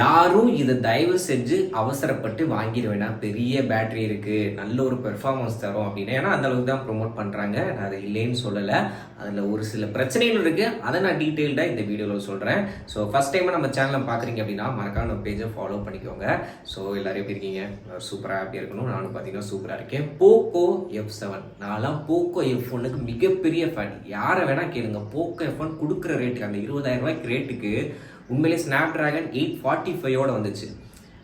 யாரும் இதை தயவு செஞ்சு அவசரப்பட்டு வாங்கிட வேணாம் பெரிய பேட்டரி இருக்கு. நல்ல ஒரு பெர்ஃபார்மன்ஸ் தரும் அப்படின்னு. ஏன்னா அந்த அளவுக்கு தான் ப்ரொமோட் பண்றாங்க. நான் அதை இல்லைன்னு சொல்லலை. அதில் ஒரு சில பிரச்சனைகள் இருக்கு. அதை நான் டீட்டெயில்டாக இந்த வீடியோவில் சொல்கிறேன் ஸோ ஃபர்ஸ்ட் டைம் நம்ம சேனலில் பார்க்குறீங்க அப்படின்னா மறக்காம நம்ம பேஜை ஃபாலோ பண்ணிக்கோங்க. ஸோ எல்லாரும் எப்படி இருக்கீங்க? சூப்பராக ஹாப்பியாக இருக்கணும். நானும் பார்த்தீங்கன்னா சூப்பராக இருக்கேன். போக்கோ எஃப் செவன் நான்லாம் போக்கோ எஃப் ஒன்னுக்கு மிகப்பெரிய ஃபேன் யாரை வேணா கேளுங்க. போக்கோ எஃப் ஒன் கொடுக்குற ரேட்டுக்கு அந்த இருபதாயிரம் ரூபாய்க்கு ரேட்டுக்கு உண்மையிலே ஸ்னாப் ட்ராகன் எயிட் ஃபார்ட்டி ஃபைவோட வந்துச்சு.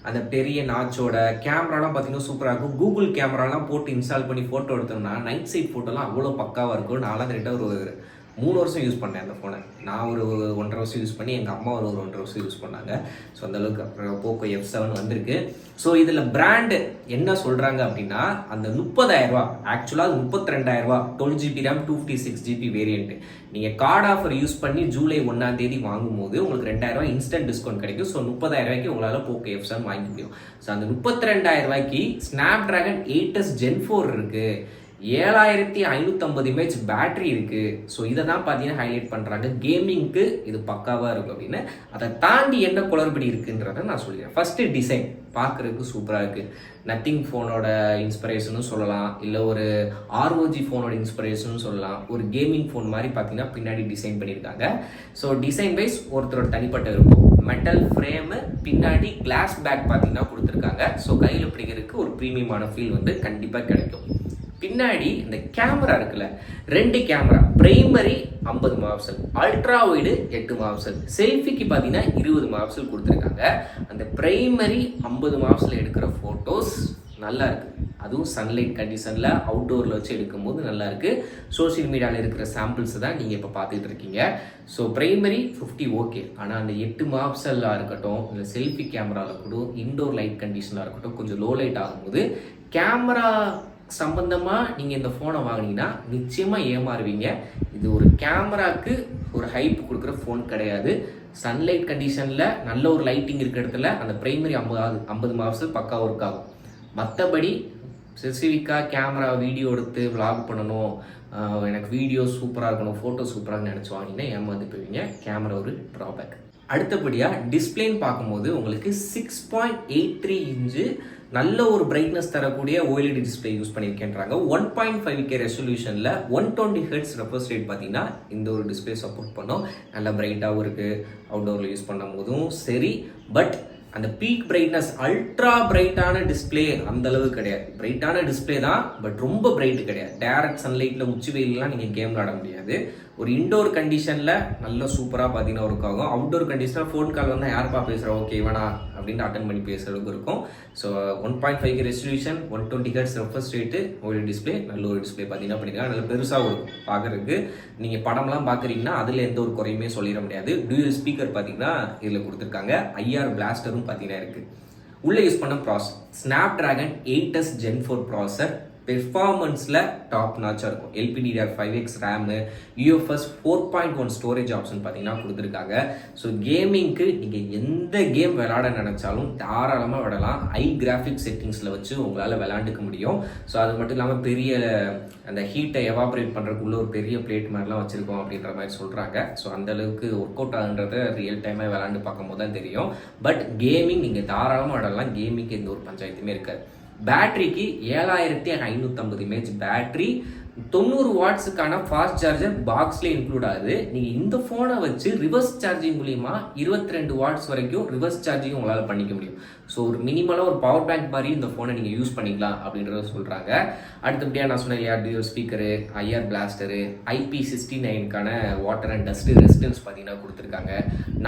அந்த பெரிய நாச்சோட கேமராலாம் பார்த்தீங்கன்னா சூப்பராக இருக்கும். கூகுள் கேமராலாம் போட்டு இன்ஸ்டால் பண்ணி ஃபோட்டோ எடுத்தோம்னா நைட் சைட் ஃபோட்டோலாம் அவ்வளோ பக்காவாக இருக்கும் நான்லாம் கரெக்டாக ஒரு மூணு வருஷம் யூஸ் பண்ணேன் அந்த ஃபோனை நான் ஒரு ஒன்றரை வருஷம் யூஸ் பண்ணி எங்கள் அம்மா ஒரு ஒரு ஒன்றரை வருஷம் யூஸ் பண்ணாங்க. ஸோ அந்தளவுக்கு அப்புறம் போக்கோ எஃப் செவன் வந்திருக்கு. ஸோ இதில் பிராண்டு என்ன சொல்கிறாங்க அப்படின்னா அந்த முப்பதாயிரரூபா ஆக்சுவலாக அது முப்பத்தி ரெண்டாயிரரூபா twelve GB RAM two fifty six GB variant நீங்கள் கார்டு ஆஃபர் யூஸ் பண்ணி ஜூலை ஒன்றாம் தேதி வாங்கும்போது உங்களுக்கு ரெண்டாயிரரூபா இன்ஸ்டன்ட் டிஸ்கவுண்ட் கிடைக்கும். ஸோ முப்பதாயிரம் ரூபாய்க்கு உங்களால் போக்கோ எஃப் செவன் வாங்கி முடியும். ஸோ அந்த முப்பத்தி ரெண்டாயிரம் ரூபாய்க்கு Snapdragon eights gen four இருக்குது ஏழாயிரத்தி ஐநூற்றம்பது இமேஜ் பேட்டரி இருக்குது ஸோ இதை தான் பார்த்தீங்கன்னா ஹைலைட் பண்ணுறாங்க கேமிங்க்கு இது பக்காவாக இருக்கும் அப்படின்னு. அதை தாண்டி என்ன குளறுபடி இருக்குன்றதை நான் சொல்லிடுறேன். ஃபஸ்ட்டு டிசைன் பார்க்குறதுக்கு சூப்பராக இருக்குது நத்திங் ஃபோனோட இன்ஸ்பிரேஷனும் சொல்லலாம். இல்லை ஒரு ஆர்ஓஜி ஃபோனோட இன்ஸ்பிரேஷனும் சொல்லலாம். ஒரு கேமிங் ஃபோன் மாதிரி பார்த்தீங்கன்னா பின்னாடி டிசைன் பண்ணியிருக்காங்க. ஸோ டிசைன் வைஸ் ஒருத்தரோட தனிப்பட்ட இருக்கும் மெட்டல் ஃப்ரேமு பின்னாடி கிளாஸ் பேக் பார்த்தீங்கன்னா கொடுத்துருக்காங்க. ஸோ கையில் பிடிக்கிறதுக்கு ஒரு ப்ரீமியமான ஃபீல் வந்து கண்டிப்பாக கிடைக்கும். பின்னாடி இந்த கேமரா இருக்குல்ல ரெண்டு கேமரா பிரைமரி ஐம்பது மாப்சல் அல்ட்ரா ஒய்டு எட்டு மாப்சல் செல்ஃபிக்கு பார்த்தீங்கன்னா இருபது மாப்சல் கொடுத்துருக்காங்க. அந்த பிரைமரி ஐம்பது மாப்சல் எடுக்கிற ஃபோட்டோஸ் நல்லா இருக்கு. அதுவும் சன்லைட் கண்டிஷனில் அவுட்டோரில் வச்சு எடுக்கும்போது நல்லா இருக்கு. சோஷியல் மீடியாவில் இருக்கிற சாம்பிள்ஸ் தான் நீங்கள் இப்போ பார்த்துட்டு இருக்கீங்க. ஸோ பிரைமரி ஃபிஃப்டி ஓகே ஆனால் அந்த எட்டு மாப்சல்லாக இருக்கட்டும் இல்லை செல்ஃபி கேமராவில் கூட இன்டோர் லைட் கண்டிஷனாக இருக்கட்டும் கொஞ்சம் லோ லைட் ஆகும்போது கேமரா சம்பந்தமாக நீங்கள் இந்த ஃபோனை வாங்கினீங்கன்னா நிச்சயமாக ஏமாறுவீங்க. இது ஒரு கேமராக்கு ஒரு ஹைப் கொடுக்குற ஃபோன் கிடையாது. சன்லைட் கண்டிஷனில் நல்ல ஒரு லைட்டிங் இருக்கிற இடத்துல அந்த பிரைமரி ஐம்பது ஐம்பது மாதம் பக்கா ஒர்க் ஆகும். மற்றபடி ஸ்பெசிஃபிக்காக கேமரா வீடியோ எடுத்து vlog பண்ணணும். எனக்கு வீடியோ சூப்பராக இருக்கணும் ஃபோட்டோ சூப்பராக நினச்சி வாங்கினீங்கன்னா ஏமாந்து போவீங்க. கேமரா ஒரு ட்ராபேக் அடுத்தபடியாக டிஸ்பிளேன்னு பார்க்கும்போது உங்களுக்கு six point eight three inch நல்ல ஒரு பிரைட்னஸ் தரக்கூடிய ஓஎல்இடி டிஸ்பிளே யூஸ் பண்ணியிருக்கேன்றாங்க. One point five K ரெசல்யூஷனில் one twenty hertz refresh rate பார்த்தீங்கன்னா இந்த ஒரு டிஸ்பிளே சப்போர்ட் பண்ணோம். நல்லா பிரைட்டாகவும் இருக்குது அவுட்டோரில் யூஸ் பண்ணும் போதும் சரி. பட் அந்த பீக் பிரைட்னஸ் அல்ட்ரா பிரைட்டான டிஸ்பிளே அந்த அளவுக்கு கிடையாது. பிரைட்டான டிஸ்பிளே தான் பட் ரொம்ப பிரைட் கிடையாது. டேரக்ட் சன்லைட்டில் உச்சி வெயிலெலாம் நீங்கள் கேம் விளாட முடியாது. ஒரு இண்டோர் கண்டிஷனில் நல்ல சூப்பராக பார்த்தீங்கன்னா ஒர்க் ஆகும். அவுட்டோர் கண்டிஷனில் ஃபோன் கால் வந்தால் யாருப்பா பேசுகிறா ஓகே வேணா அப்படின்னு அட்டன் பண்ணி பேசுகிற அளவுக்கு இருக்கும். So one point five resolution one twenty hertz refresh rate ஒரு டிஸ்பிளே நல்ல ஒரு டிஸ்பிளே பார்த்தீங்கன்னா பண்ணிக்கலாம் நல்ல பெருசாக இருக்கும் பார்க்குறதுக்கு. நீங்கள் படம்லாம் பார்க்குறீங்கன்னா அதில் எந்த ஒரு குறையுமே சொல்லிட முடியாது. டியூஎல் ஸ்பீக்கர் பார்த்தீங்கன்னா இதில் கொடுத்துருக்காங்க. ஐஆர் பிளாஸ்டரும் பார்த்தீங்கன்னா இருக்குது உள்ளே யூஸ் பண்ண process Snapdragon eight S gen four processor பெர்ஃபார்மன்ஸில் top நாச்சாக இருக்கும். LPDDR five X RAM UFS four point one storage option பார்த்தீங்கன்னா கொடுத்துருக்காங்க. ஸோ கேமிங்க்கு நீங்கள் எந்த கேம் விளாட நினச்சாலும் தாராளமாக விடலாம். ஐ கிராஃபிக் செட்டிங்ஸில் வச்சு உங்களால் விளாண்டுக்க முடியும். ஸோ அது மட்டும் இல்லாமல் பெரிய அந்த ஹீட்டை எவாபரேட் பண்ணுறதுக்குள்ள ஒரு பெரிய பிளேட் மாதிரிலாம் வச்சுருக்கோம் அப்படின்ற மாதிரி சொல்கிறாங்க ஸோ அந்தளவுக்கு ஒர்க் அவுட் ஆகுன்றத ரியல் டைமாக விளாண்டு பார்க்கும்போது தான் தெரியும். பட் கேமிங் நீங்கள் தாராளமாக விடலாம். கேமிங்க்கு எந்த ஒரு பஞ்சாயத்துமே இருக்காது. பேட்டரிக்கு ஏழாயிரத்தி ஐநூற்றம்பது இமேஜ் பேட்டரி தொண்ணூறு வாட்ஸுக்கான ஃபாஸ்ட் சார்ஜர் பாக்ஸில் இன்க்ளூட் ஆகுது. நீங்கள் இந்த ஃபோனை வச்சு ரிவர்ஸ் சார்ஜிங் மூலிமா இருபத்தி ரெண்டு வாட்ஸ் வரைக்கும் ரிவர்ஸ் சார்ஜிங் உங்களால் பண்ணிக்க முடியும். ஸோ ஒரு மினிமலாக ஒரு பவர் பேங்க் மாதிரி இந்த ஃபோனை நீங்கள் யூஸ் பண்ணிக்கலாம் அப்படின்றத சொல்கிறாங்க அடுத்தபடியாக நான் சொன்னேன் இல்லையா dual speaker IR blaster IP sixty நைனுக்கான water and dust resistance பார்த்தீங்கன்னா கொடுத்துருக்காங்க.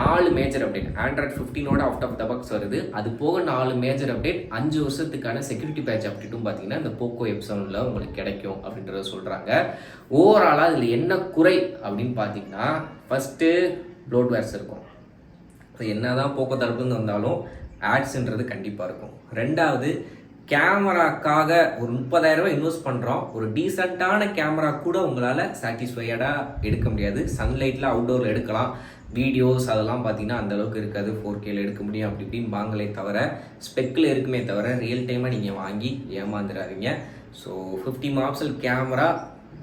நாலு மேஜர் அப்டேட் ஆண்ட்ராய்ட் ஃபிஃப்டீனோட அவுட் ஆஃப் த பாக்ஸ் வருது. அது போக நாலு மேஜர் அப்டேட் அஞ்சு வருஷத்துக்கான செக்யூரிட்டி பேட்ச் அப்டேட்டும் பார்த்தீங்கன்னா இந்த போக்கோ எப்சனில் உங்களுக்கு கிடைக்கும் அப்படின்றத சொல்கிறாங்க ஓவராலாக இதில் என்ன குறை அப்படின்னு பார்த்தீங்கன்னா ஃபஸ்ட்டு ப்ளோட்வேர்ஸ் இருக்கும். ஸோ என்ன தான் போக்கோ தரப்புன்னு வந்தாலும் ஆட்ஸுன்றது கண்டிப்பாக இருக்கும். ரெண்டாவது கேமராக்காக ஒரு முப்பதாயிரம் ரூபாய் இன்வெஸ்ட் பண்ணுறோம் ஒரு டீசெண்டான கேமரா கூட உங்களால் சாட்டிஸ்ஃபைடாக எடுக்க முடியாது. சன்லைட்டில் அவுட்டோரில் எடுக்கலாம். வீடியோஸ் அதெல்லாம் பார்த்தீங்கன்னா அந்த அளவுக்கு இருக்காது. ஃபோர் கேல எடுக்க முடியும். அப்படி இப்படின்னு வாங்கலே தவிர ஸ்பெக்கில் இருக்குமே தவிர ரியல் டைமாக நீங்கள் வாங்கி ஏமாந்துடாதீங்க ஸோ ஃபிஃப்டி மாப்சல் கேமரா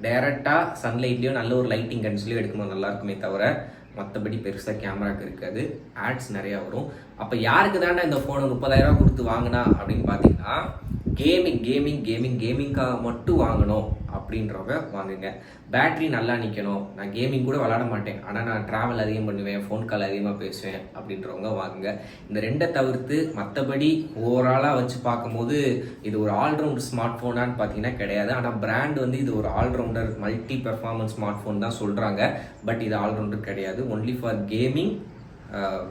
டைரெக்டாக சன்லைட்லேயும் நல்ல ஒரு லைட்டிங் கண்டிஷன்லையும் எடுக்கும்போது நல்லா இருக்குமே தவிர மற்றபடி பெருசாக கேமராக்கு இருக்காது. ஆட்ஸ் நிறையா வரும். அப்போ யாருக்கு தாண்டா இந்த ஃபோனை முப்பதாயிரம் கொடுத்து வாங்கினா அப்படின்னு பார்த்தீங்கன்னா கேமிங் கேமிங் கேமிங் கேமிங்காக மட்டும் வாங்கணும் அப்படின்றவங்க வாங்குங்க. பேட்ரி நல்லா நிற்கணும் நான் கேமிங் கூட விளாட மாட்டேன். ஆனால் நான் ட்ராவல் அதிகம் பண்ணுவேன் ஃபோன் கால் அதிகமாக பேசுவேன் அப்படின்றவங்க வாங்குங்க. இந்த ரெண்டை தவிர்த்து மற்றபடி ஓவராலாக வச்சு பார்க்கும்போது இது ஒரு ஆல்ரவுண்டர் ஸ்மார்ட் ஃபோனான்னு பார்த்தீங்கன்னா கிடையாது. ஆனால் பிராண்ட் வந்து இது ஒரு allrounder multi performance smart phone தான் சொல்கிறாங்க பட் இது ஆல்ரவுண்டர் கிடையாது. ஒன்லி ஃபார் கேமிங்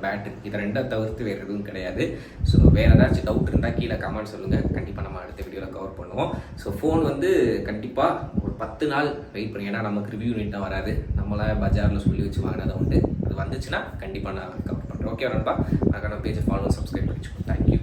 பேட்டு இதை ரெண்டை தவிர்த்து வேறு எதுவும் கிடையாது. ஸோ வேறு ஏதாச்சும் டவுட் இருந்தால் கீழே கமெண்ட் சொல்லுங்கள் கண்டிப்பாக நம்ம அடுத்த வீடியோவில் கவர் பண்ணுவோம். ஸோ ஃபோன் வந்து கண்டிப்பாக ஒரு பத்து நாள் வெயிட் பண்ணி ஏன்னா நமக்கு ரிவ்யூ நீட்டாக வராது. நம்மளா பஜாரில் சொல்லி வச்சு வாங்கினதை உண்டு. அது வந்துச்சுன்னா கண்டிப்பாக நான் கவர் பண்ணுறேன் ஓகே நண்பா நான் பேஜை ஃபாலோ சப்ஸ்கிரைப் பண்ணிச்சுக்கோ தேங்க்யூ